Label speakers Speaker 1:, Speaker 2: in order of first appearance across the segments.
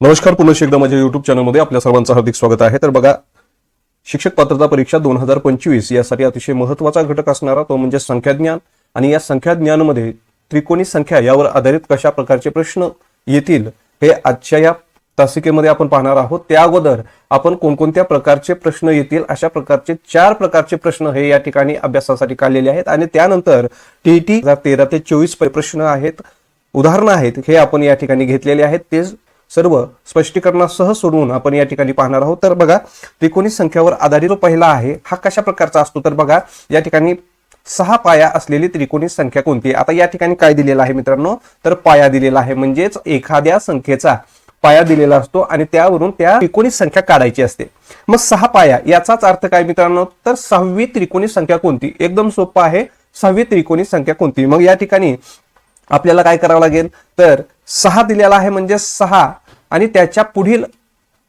Speaker 1: नमस्कार पुन्हा एकदा माझ्या युट्यूब चॅनलमध्ये आपल्या सर्वांचं हार्दिक स्वागत आहे. तर बघा शिक्षक पात्रता परीक्षा दोन हजार पंचवीस यासाठी अतिशय महत्त्वाचा घटक असणारा तो म्हणजे संख्याज्ञान. आणि या संख्याज्ञानमध्ये त्रिकोणी संख्या यावर आधारित कशा प्रकारचे प्रश्न येतील हे आजच्या या तासिकेमध्ये आपण पाहणार आहोत. त्या अगोदर आपण कोणकोणत्या प्रकारचे प्रश्न येतील अशा प्रकारचे चार प्रकारचे प्रश्न हे या ठिकाणी अभ्यासासाठी काढलेले आहेत. आणि त्यानंतर टीईटी तेरा ते चोवीस प्रश्न आहेत उदाहरणं आहेत हे आपण या ठिकाणी घेतलेले आहेत. ते सर्व स्पष्टीकरणासह सोडवून आपण या ठिकाणी पाहणार आहोत. तर बघा त्रिकोणी संख्यावर आधारित पहिला आहे हा कशा प्रकारचा असतो? तर बघा या ठिकाणी सहा पाया असलेली त्रिकोणी संख्या कोणती? आता या ठिकाणी काय दिलेलं आहे मित्रांनो? तर पाया दिलेला आहे म्हणजेच एखाद्या संख्येचा पाया दिलेला असतो आणि त्यावरून त्या त्रिकोणी संख्या काढायची असते. मग सहा पाया याचाच अर्थ काय मित्रांनो? तर सहावी त्रिकोणी संख्या कोणती? एकदम सोपं आहे. सहावी त्रिकोणी संख्या कोणती? मग या ठिकाणी आपल्याला काय करावं लागेल? तर सहा दिलेला आहे म्हणजे सहा आणि त्याच्या पुढील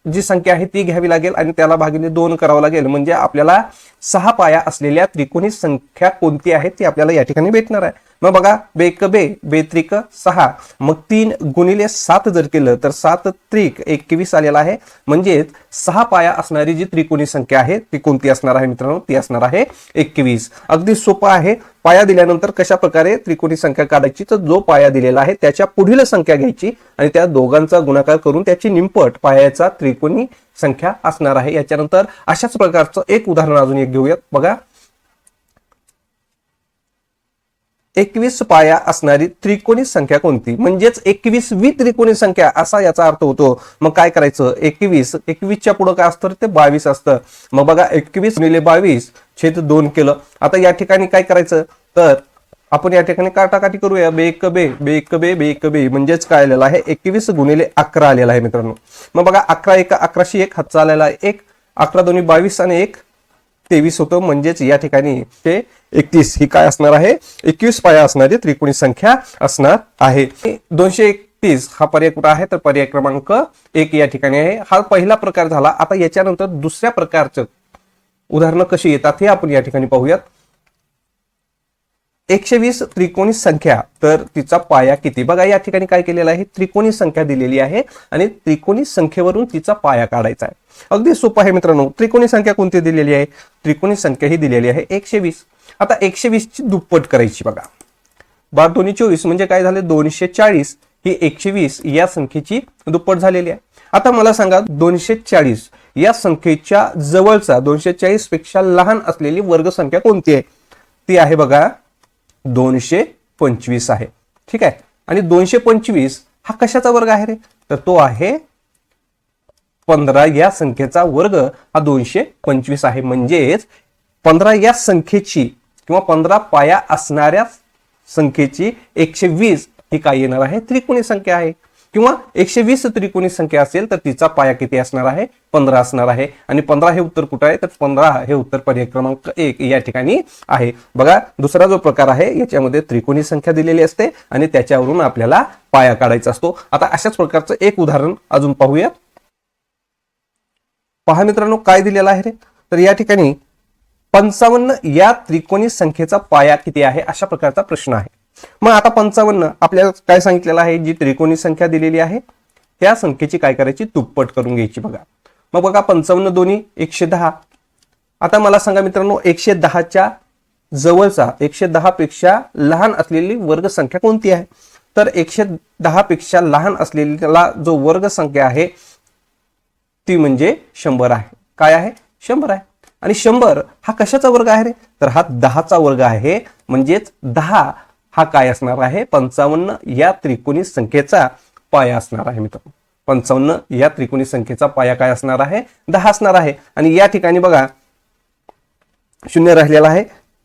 Speaker 1: जी संख्या आहे ती घ्यावी लागेल आणि त्याला भागिले दोन करावं लागेल. म्हणजे आपल्याला सहा पाया असलेल्या त्रिकोणी संख्या कोणती आहे ती आपल्याला या ठिकाणी भेटणार आहे. मग बघा बेक बे बेत्रिक सहा. मग तीन गुणिले सात जर केलं तर सात त्रिक एकवीस आलेला आहे. म्हणजेच सहा पाया असणारी जी त्रिकोणी संख्या आहे ती कोणती असणार आहे मित्रांनो? ती असणार आहे एकवीस. अगदी सोपं आहे. पाया दिल्यानंतर कशा प्रकारे त्रिकोणी संख्या काढायची? तर जो पाया दिलेला आहे त्याच्या पुढील संख्या घ्यायची आणि त्या दोघांचा गुणाकार करून त्याची निंपट पायाचा त्रिकोणी संख्या असणार आहे. याच्यानंतर अशाच प्रकारचं एक उदाहरण अजून एक घेऊयात. बघा एकवीस पाया असणारी त्रिकोणी संख्या कोणती? म्हणजेच एकवीस वी त्रिकोणी संख्या असा याचा अर्थ होतो. मग काय करायचं? एकवीस एकवीसच्या पुढं काय असतं? ते बावीस असतं. मग बघा एकवीस गुणिले बावीस छेद दोन केलं. आता या ठिकाणी काय करायचं? तर आपण या ठिकाणी काटाकाटी करूया. बेक बे बेक बे बेक बे. म्हणजेच काय आलेलं आहे? एकवीस गुणिले अकरा आलेला आहे मित्रांनो. मग बघा अकरा एक अकराशे एक हातचा आलेला आहे एक. अकरा दोन्ही बावीस आणि एक. तेवीस होतं. म्हणजेच या ठिकाणी ते एकतीस. ही काय असणार आहे? एकवीस पाया असणारी त्रिकोणी संख्या असणार आहे. दोनशे एकतीस. हा पर्याय कुठं आहे? तर पर्याय क्रमांक एक या ठिकाणी आहे. हा पहिला प्रकार झाला. आता याच्यानंतर दुसऱ्या प्रकारचं उदाहरणं कशी येतात हे आपण या ठिकाणी पाहूयात. एकशे वीस त्रिकोणी संख्या. तर तिचा पाया किती? बघा या ठिकाणी काय केलेलं आहे? त्रिकोणी संख्या दिलेली आहे आणि त्रिकोणी संख्येवरून तिचा पाया काढायचा आहे. अगदी सोपं आहे मित्रांनो. त्रिकोणी संख्या कोणती दिलेली आहे? त्रिकोणी संख्या ही दिलेली आहे एकशे वीस आता एकशे वीसची दुप्पट करायची बघा. बार दोन्ही चोवीस म्हणजे काय झाले? दोनशे चाळीस ही एकशे वीस या संख्येची दुप्पट झालेली आहे. आता मला सांगा दोनशे चाळीस या संख्येच्या जवळचा दोनशे चाळीसपेक्षा लहान असलेली वर्गसंख्या कोणती आहे? ती आहे बघा दोनशे पंचवीस आहे. ठीक आहे? आणि दोनशे पंचवीस हा कशाचा वर्ग आहे रे? तर तो आहे पंधरा या संख्येचा वर्ग हा दोनशे पंचवीस आहे. म्हणजेच पंधरा या संख्येची किंवा पंधरा पाया असणाऱ्या संख्येची एकशे वीस ही काय येणार आहे? त्रिकोणी संख्या आहे. किंवा एकशे वीस त्रिकोणी संख्या असेल तर तिचा पाया किती असणार आहे? पंधरा असणार आहे. आणि पंधरा हे उत्तर कुठं आहे? तर पंधरा हे उत्तर पर्याय क्रमांक एक या ठिकाणी आहे. बघा दुसरा जो प्रकार आहे याच्यामध्ये त्रिकोणी संख्या दिलेली असते आणि त्याच्यावरून आपल्याला पाया काढायचा असतो. आता अशाच प्रकारचं एक उदाहरण अजून पाहूया. पहा मित्रांनो काय दिलेलं आहे रे? तर या ठिकाणी पंचावन्न या त्रिकोणी संख्येचा पाया किती आहे अशा प्रकारचा प्रश्न आहे. मग आता पंचावन्न आपल्याला काय सांगितलेलं आहे? जी त्रिकोणी संख्या दिलेली आहे त्या संख्येची काय करायची? दुप्पट करून घ्यायची बघा. मग बघा पंचावन्न दोन्ही एकशे दहा. आता मला सांगा मित्रांनो एकशे दहाच्या जवळचा एकशे दहा पेक्षा लहान असलेली वर्ग संख्या कोणती आहे? तर एकशे दहा पेक्षा लहान असलेला जो वर्ग संख्या आहे ती म्हणजे शंभर आहे. काय आहे? शंभर आहे. आणि शंभर हा कशाचा वर्ग आहे रे? तर हा दहाचा वर्ग आहे. म्हणजेच दहा हा काय असणार आहे? पंचावन्न या त्रिकोणी संख्येचा पाया असणार आहे मित्रांनो. पंचावन्न या त्रिकोणी संख्येचा पाया काय असणार आहे? दहा असणार आहे. आणि या ठिकाणी बघा शून्य राहिलेला आहे.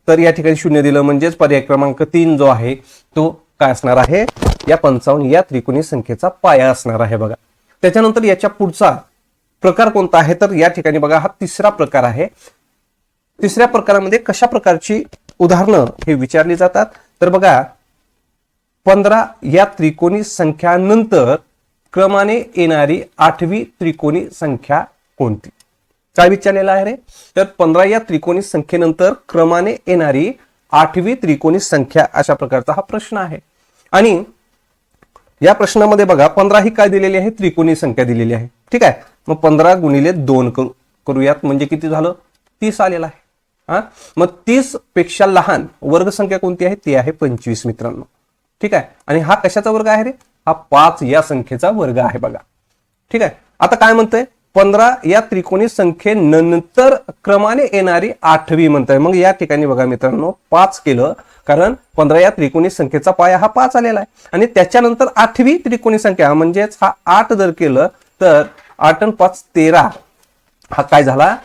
Speaker 1: तर या ठिकाणी शून्य दिलं म्हणजेच पर्याय क्रमांक तीन जो आहे तो काय असणार आहे? या पंचावन्न या त्रिकोणी संख्येचा पाया असणार आहे बघा. त्याच्यानंतर याच्या पुढचा प्रकार कोणता आहे? तर या ठिकाणी बघा हा तिसरा प्रकार आहे. तिसऱ्या प्रकारामध्ये कशा प्रकारची उदाहरणं हे विचारली जातात? तर बघा पंधरा या त्रिकोणी संख्यानंतर क्रमाने येणारी आठवी त्रिकोणी संख्या कोणती? काय विचारलेलं आहे रे? तर पंधरा या त्रिकोणी संख्येनंतर क्रमाने येणारी आठवी त्रिकोणी संख्या अशा प्रकारचा हा प्रश्न आहे. आणि या प्रश्नामध्ये बघा पंधरा ही काय दिलेली आहे? त्रिकोणी संख्या दिलेली आहे. ठीक आहे? मग पंधरा गुणिले दोन करू करूयात. म्हणजे किती झालं? तीस आलेलं आहे. हा? मग तीसपेक्षा लहान वर्गसंख्या कोणती आहे? ती आहे पंचवीस मित्रांनो. ठीक आहे? आणि हा कशाचा वर्ग आहे रे? हा पाच या संख्येचा वर्ग आहे बघा. ठीक आहे? आता काय म्हणतंय? पंधरा या त्रिकोणी संख्येनंतर क्रमाने येणारी आठवी म्हणताय. मग या ठिकाणी बघा मित्रांनो पाच केलं. कारण पंधरा या त्रिकोणी संख्येचा पाया हा पाच आलेला आहे. आणि त्याच्यानंतर आठवी त्रिकोणी संख्या म्हणजेच हा आठ जर केलं तर आठ आणि पाच तेरा हा काय झाला?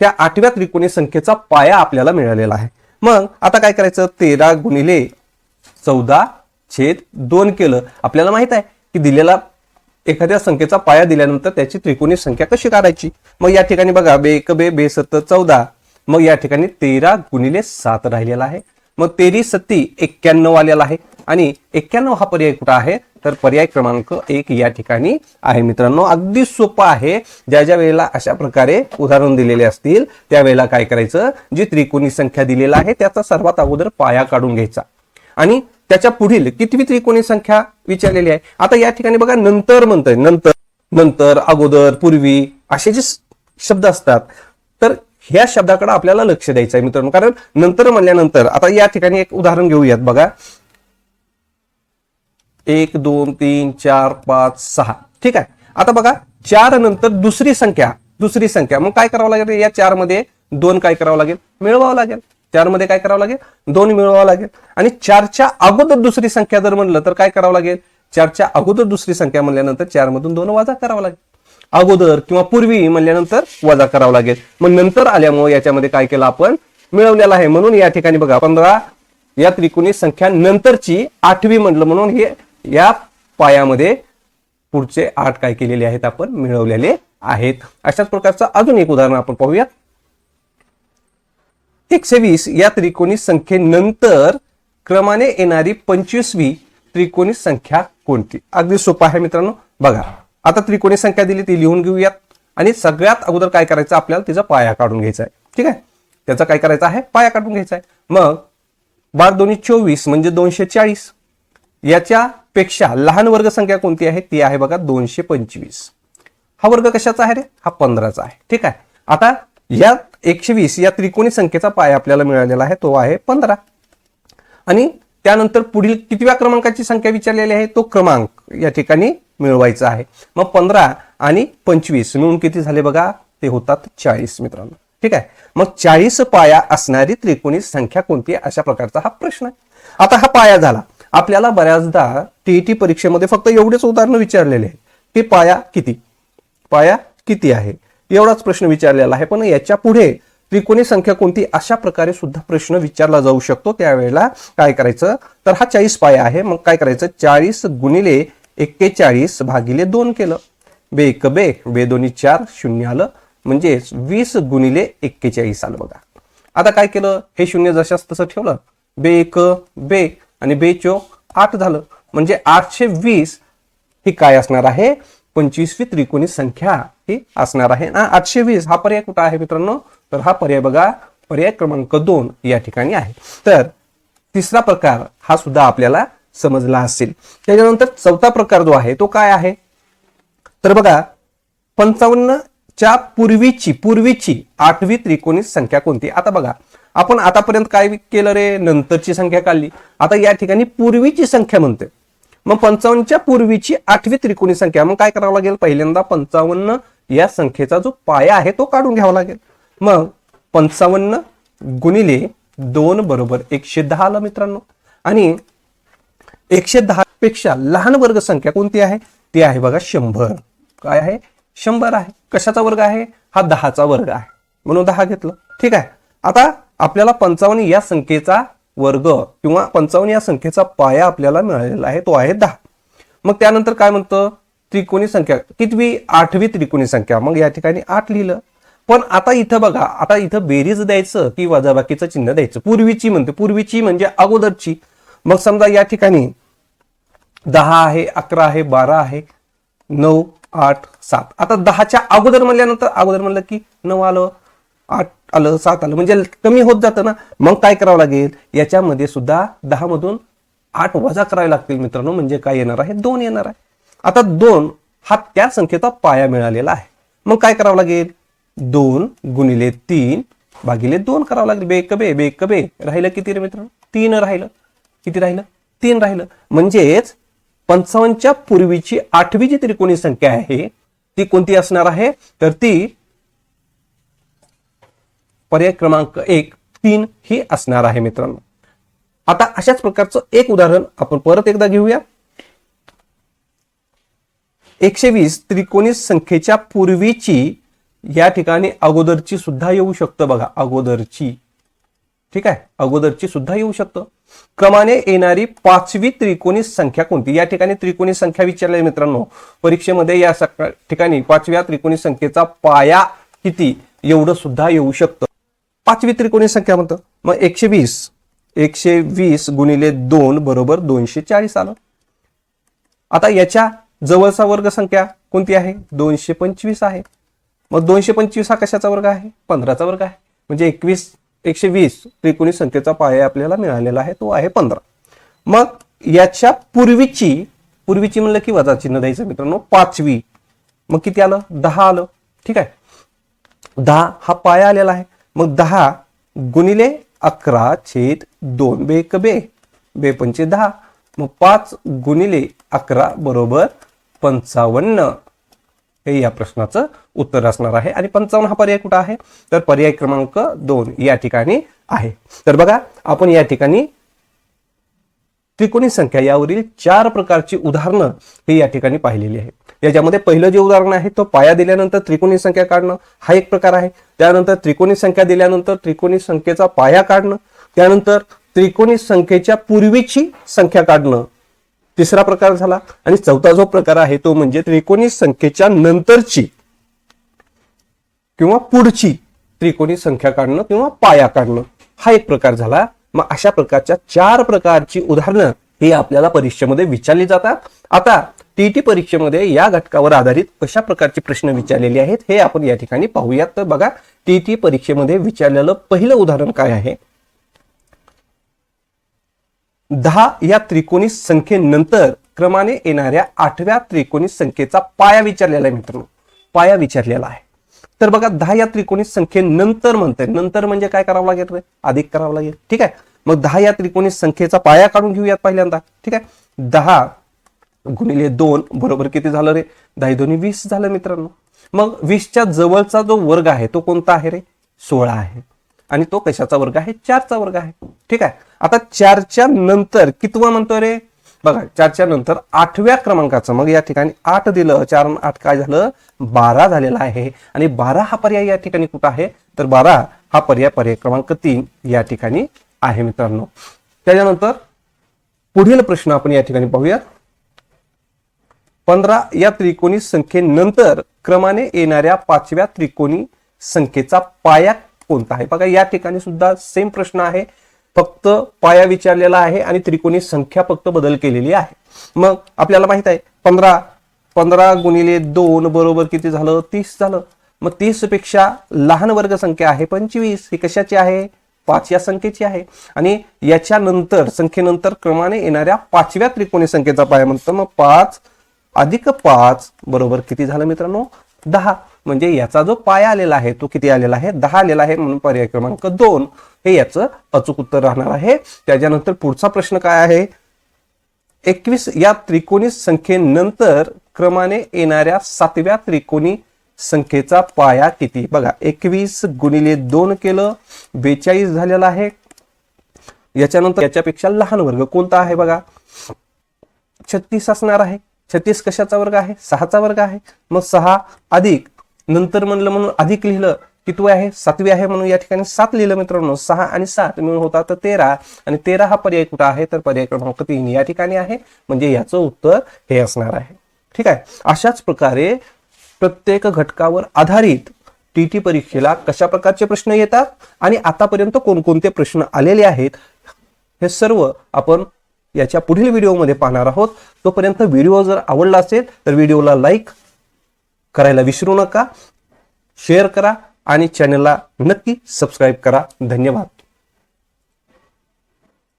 Speaker 1: त्या आठव्या त्रिकोणी संख्येचा पाया आपल्याला मिळालेला आहे. मग आता काय करायचं? तेरा गुणिले चौदा छेद दोन केलं. आपल्याला माहीत आहे की दिलेला एखाद्या संख्येचा पाया दिल्यानंतर त्याची त्रिकोणी संख्या कशी काढायची? मग या ठिकाणी बघा बे एक बे बे सत्त चौदा. मग या ठिकाणी तेरा गुणिले सात राहिलेला आहे. मग तेरी सत्ती एक्क्याण्णव आलेला आहे. आणि एक्क्याण्णव हा पर्याय कुठं आहे? तर पर्याय क्रमांक एक या ठिकाणी आहे. मित्रांनो अगदी सोपं आहे. ज्या ज्या वेळेला अशा प्रकारे उदाहरण दिलेले असतील त्यावेळेला काय करायचं? जी त्रिकोणी संख्या दिलेला आहे त्याचा सर्वात अगोदर पाया काढून घ्यायचा. आणि त्याच्या पुढील कितवी त्रिकोणी संख्या विचारलेली आहे? आता या ठिकाणी बघा नंतर म्हणतंय नंतर नंतर अगोदर पूर्वी असे जे शब्द असतात. तर ह्या शब्दाकडे आपल्याला लक्ष द्यायचं आहे मित्रांनो. कारण नंतर म्हणल्यानंतर आता या ठिकाणी एक उदाहरण घेऊयात बघा. एक दोन तीन चार पाच सहा. ठीक आहे? आता बघा चार नंतर दुसरी संख्या दुसरी संख्या. मग काय करावं लागेल? या चारमध्ये दोन काय करावं लागेल? मिळवावं लागेल. चारमध्ये काय करावं लागेल? दोन मिळवावं लागेल. आणि चारच्या अगोदर दुसरी संख्या जर म्हणलं तर काय करावं लागेल? चारच्या अगोदर दुसरी संख्या म्हणल्यानंतर चार मधून दोन वजा करावं लागेल. अगोदर किंवा पूर्वी म्हणल्यानंतर वजा करावं लागेल. मग नंतर आल्यामुळे याच्यामध्ये काय केलं आपण? मिळवलेलं आहे. म्हणून या ठिकाणी बघा पंधरा या त्रिकोणी संख्या नंतरची आठवी म्हटलं म्हणून हे या पायामध्ये पुढचे आठ काय केलेले आहेत आपण मिळवलेले आहेत. अशाच प्रकारचं अजून एक उदाहरण आपण पाहूयात एकशे वीस या त्रिकोणी संख्येनंतर क्रमाने येणारी पंचवीसवी त्रिकोणी संख्या कोणती? अगदी सोपं आहे मित्रांनो. बघा आता त्रिकोणी संख्या दिली ती लिहून घेऊयात. आणि सगळ्यात अगोदर काय करायचं? आपल्याला तिचा पाया काढून घ्यायचा आहे. ठीक आहे? त्याचा काय करायचं आहे? पाया काढून घ्यायचा आहे. मग बार दोन्ही चोवीस म्हणजे दोनशे चाळीस. याच्या पेक्षा लहान वर्ग संख्या कोणती आहे? ती आहे बघा दोनशे पंचवीस. हा वर्ग कशाचा आहे रे? हा पंधराचा आहे. ठीक आहे? आता या एकशे वीस या त्रिकोणी संख्येचा पाय आपल्याला मिळालेला आहे तो आहे पंधरा. आणि त्यानंतर पुढील कितव्या क्रमांकाची संख्या विचारलेली आहे? तो क्रमांक या ठिकाणी मिळवायचा आहे. मग पंधरा आणि पंचवीस मिळून किती झाले बघा? ते होतात चाळीस मित्रांनो. ठीक आहे? मग चाळीस पाया असणारी त्रिकोणी संख्या कोणती आहे? अशा प्रकारचा हा प्रश्न आहे. आता हा पाया झाला. आपल्याला बऱ्याचदा टीईटी परीक्षेमध्ये फक्त एवढेच उदाहरणं विचारलेले आहे की पाया किती? पाया किती आहे? एवढाच प्रश्न विचारलेला आहे. पण याच्यापुढे त्रिकोणी संख्या कोणती? अशा प्रकारे सुद्धा प्रश्न विचारला जाऊ शकतो. त्यावेळेला काय करायचं? तर हा चाळीस पाया आहे. मग काय करायचं? चाळीस गुणिले एक्केचाळीस भागिले दोन केलं. बे एक बे बे दोन्ही चार शून्य आलं. म्हणजेच वीस गुणिले एक्केचाळीस आलं बघा. आता काय केलं? हे शून्य जशास तसं ठेवलं. बे एक बे आणि बे चोक आठ झालं. म्हणजे आठशे वीस ही काय असणार आहे? पंचवीसवी त्रिकोणी संख्या ही असणार आहे. ना आठशे वीस हा पर्याय कुठं आहे मित्रांनो? तर हा पर्याय बघा. पर्याय क्रमांक दोन या ठिकाणी आहे. तर तिसरा प्रकार हा सुद्धा आपल्याला समजला असेल. त्याच्यानंतर चौथा प्रकार जो आहे तो काय आहे? तर बघा पंचावन्नच्या पूर्वीची पूर्वीची आठवी त्रिकोणी संख्या कोणती? आता बघा. आपण आतापर्यंत काय केलं रे? नंतरची संख्या काढली. आता या ठिकाणी पूर्वीची संख्या म्हणते मग पंचावन्नच्या पूर्वीची आठवी त्रिकोणी संख्या. मग काय करावं लागेल? पहिल्यांदा पंचावन्न या संख्येचा जो पाया आहे तो काढून घ्यावा लागेल. मग पंचावन्न गुणिले दोन बरोबर एकशे दहा आलं मित्रांनो. आणि एकशे दहा पेक्षा लहान वर्ग संख्या कोणती आहे? ती आहे बघा शंभर. काय आहे? शंभर आहे. कशाचा वर्ग आहे? हा दहाचा वर्ग आहे. म्हणून दहा घेतलं. ठीक आहे. आता आपल्याला पंचावन्न या संख्येचा वर्ग किंवा पंचावन्न या संख्येचा पाया आपल्याला मिळालेला आहे तो आहे दहा. मग त्यानंतर काय म्हणतं? त्रिकोणी संख्या. कितवी? आठवी त्रिकोणी संख्या. मग या ठिकाणी आठ लिहिलं. पण आता इथं बघा आता इथं बेरीज द्यायचं की वजाबाकीचं चिन्ह द्यायचं. पूर्वीची म्हणते. पूर्वीची म्हणजे अगोदरची. मग समजा या ठिकाणी दहा आहे अकरा आहे बारा आहे नऊ आठ सात. आता दहाच्या अगोदर म्हणल्यानंतर अगोदर म्हणलं की नऊ आलं. आठ आलं सात आलं म्हणजे कमी होत जातं ना. मग काय करावं लागेल? याच्यामध्ये सुद्धा दहा मधून आठ वजा करावे लागतील मित्रांनो म्हणजे काय येणार आहे? दोन येणार आहे. आता दोन हा त्या संख्येचा पाया मिळालेला आहे. मग काय करावं लागेल? दोन गुणिले तीन भागिले दोन करावं लागेल. बे बे बे बे राहिलं किती रे मित्रांनो? तीन राहिलं. किती राहिलं? तीन राहिलं. म्हणजेच पंचावन्नच्या पूर्वीची आठवी जी त्रिकोणी संख्या आहे ती कोणती असणार आहे? तर ती पर्याय क्रमांक एक तीन ही असणार आहे मित्रांनो. आता अशाच प्रकारचं एक उदाहरण आपण परत एकदा घेऊया. एकशे वीस त्रिकोणी संख्येच्या पूर्वीची या ठिकाणी अगोदरची सुद्धा येऊ शकतं बघा अगोदरची. ठीक आहे? अगोदरची सुद्धा येऊ शकतं. क्रमाने येणारी पाचवी त्रिकोणी संख्या कोणती? या ठिकाणी त्रिकोणी संख्या विचारली मित्रांनो. परीक्षेमध्ये या ठिकाणी पाचव्या त्रिकोणी संख्येचा पाया किती? एवढं सुद्धा येऊ शकतं. पाचवी त्रिकोणी संख्या म्हणतं. मग एकशे वीस एकशे वीस गुणिले दोन बरोबर दोनशे चाळीस आलं. आता याच्या जवळचा वर्ग संख्या कोणती आहे? दोनशे पंचवीस आहे. मग दोनशे पंचवीस हा कशाचा वर्ग आहे? पंधराचा वर्ग आहे. म्हणजे एकवीस एकशे वीस त्रिकोणी संख्येचा पाया आपल्याला मिळालेला आहे तो आहे पंधरा. मग याच्या पूर्वीची पूर्वीची म्हणलं की वजा चिन्ह द्यायचं मित्रांनो पाचवी. मग किती आलं? दहा आलं. ठीक आहे. दहा हा पाया आलेला आहे. मग दहा गुणिले अकरा छेद दोन बे एक बे बे पंचे दहा. मग पाच गुणिले अकरा बरोबर पंचावन्न. हे या प्रश्नाचं उत्तर असणार आहे. आणि पंचावन्न हा पर्याय कुठं आहे? तर पर्याय क्रमांक दोन या ठिकाणी आहे. तर बघा आपण या ठिकाणी त्रिकोणी संख्या यावरील चार प्रकारची उदाहरणं हे या ठिकाणी पाहिलेली आहेत. याच्यामध्ये पहिलं जे उदाहरण आहे तो पाया दिल्यानंतर त्रिकोणी संख्या काढणं हा एक प्रकार आहे. त्यानंतर त्रिकोणी संख्या दिल्यानंतर त्रिकोणी संख्येचा पाया काढणं. त्यानंतर त्रिकोणी संख्येच्या पूर्वीची संख्या काढणं. तिसरा प्रकार झाला. आणि चौथा जो प्रकार आहे तो म्हणजे त्रिकोणी संख्येच्या नंतरची किंवा पुढची त्रिकोणी संख्या काढणं किंवा पाया काढणं. हा एक प्रकार झाला. मग अशा प्रकारच्या चार प्रकारची उदाहरणं ही आपल्याला परीक्षेमध्ये विचारली जातात. आता टीटी परीक्षेमध्ये या घटकावर आधारित कशा प्रकारचे प्रश्न विचारलेले आहेत हे आपण या ठिकाणी पाहूयात. तर बघा टीटी परीक्षेमध्ये विचारलेलं पहिलं उदाहरण काय आहे? दहा या त्रिकोणी संख्येनंतर क्रमाने येणाऱ्या आठव्या त्रिकोणी संख्येचा पाया विचारलेला आहे मित्रांनो. पाया विचारलेला आहे. तर बघा दहा या त्रिकोणी संख्येनंतर म्हणतंय. नंतर म्हणजे काय करावं लागेल रे? अधिक करावं लागेल. ठीक आहे? मग दहा या त्रिकोणी संख्येचा पाया काढून घेऊयात पहिल्यांदा. ठीक आहे? दहा गुणिले दोन बरोबर किती झालं रे? दहा दोन्ही वीस झालं मित्रांनो. मग वीसच्या जवळचा जो वर्ग आहे तो कोणता आहे रे? सोळा आहे. आणि तो कशाचा वर्ग आहे? चारचा वर्ग आहे. ठीक आहे? आता चारच्या नंतर कितवा म्हणतो रे? बघा चारच्या नंतर आठव्या क्रमांकाचं. मग या ठिकाणी आठ दिलं. चार आठ काय झालं? बारा झालेला आहे. आणि बारा हा पर्याय या ठिकाणी कुठं आहे? तर बारा हा पर्याय पर्याय क्रमांक तीन या ठिकाणी आहे मित्रांनो. त्याच्यानंतर पुढील प्रश्न आपण या ठिकाणी पाहूयात. पंधरा या त्रिकोणी संख्येनंतर क्रमाने येणाऱ्या पाचव्या त्रिकोणी संख्येचा पाया कोणता आहे? बघा या ठिकाणी सुद्धा सेम प्रश्न आहे. फक्त पाया विचारलेला आहे आणि त्रिकोणी संख्या फक्त बदल केलेली आहे. मग आपल्याला माहीत आहे पंधरा पंधरा गुणिले दोन बरोबर किती झालं? तीस झालं. मग तीसपेक्षा लहान वर्ग संख्या आहे पंचवीस. ही कशाची आहे? पाच या संख्येची आहे. आणि याच्यानंतर संख्येनंतर क्रमाने येणाऱ्या पाचव्या त्रिकोणी संख्येचा पाया म्हणतो. मग पाच अधिक पाच बरोबर किती झालं मित्रांनो? दहा. म्हणजे याचा जो पाया आलेला आहे तो किती आलेला आहे? दहा आलेला आहे म्हणून पर्याय क्रमांक दोन. हे याचं अचूक उत्तर राहणार आहे. त्याच्यानंतर पुढचा प्रश्न काय आहे? एकवीस या त्रिकोणी संख्येनंतर क्रमाने येणाऱ्या सातव्या त्रिकोणी संख्येचा पाया किती? बघा एकवीस गुणिले दोन केलं बेचाळीस झालेला आहे. याच्यानंतर याच्यापेक्षा लहान वर्ग कोणता आहे बघा? छत्तीस असणार आहे. छत्तीस कशाचा वर्ग आहे? सहाचा वर्ग आहे. मग सहा अधिक नंतर म्हणलं म्हणून अधिक लिहिलं कितवे आहे? सातवी आहे म्हणून या ठिकाणी सात लिहिलं मित्रांनो. सहा आणि सात मिळून होता तर तेरा. आणि तेरा हा पर्याय कुठं आहे? तर पर्याय क्रमांक तीन या ठिकाणी आहे. म्हणजे याचं उत्तर हे असणार आहे. ठीक आहे? अशाच प्रकारे प्रत्येक घटकावर आधारित टीटी परीक्षेला कशा प्रकारचे प्रश्न येतात? आणि आतापर्यंत कोणकोणते प्रश्न आलेले आहेत? हे सर्व आपण याच्या पुढील व्हिडिओमध्ये पाहणार आहोत. तोपर्यंत व्हिडिओ जर आवडला असेल तर व्हिडिओला लाईक करायला विसरू नका. शेअर करा आणि चॅनलला नक्की सबस्क्राईब करा. धन्यवाद.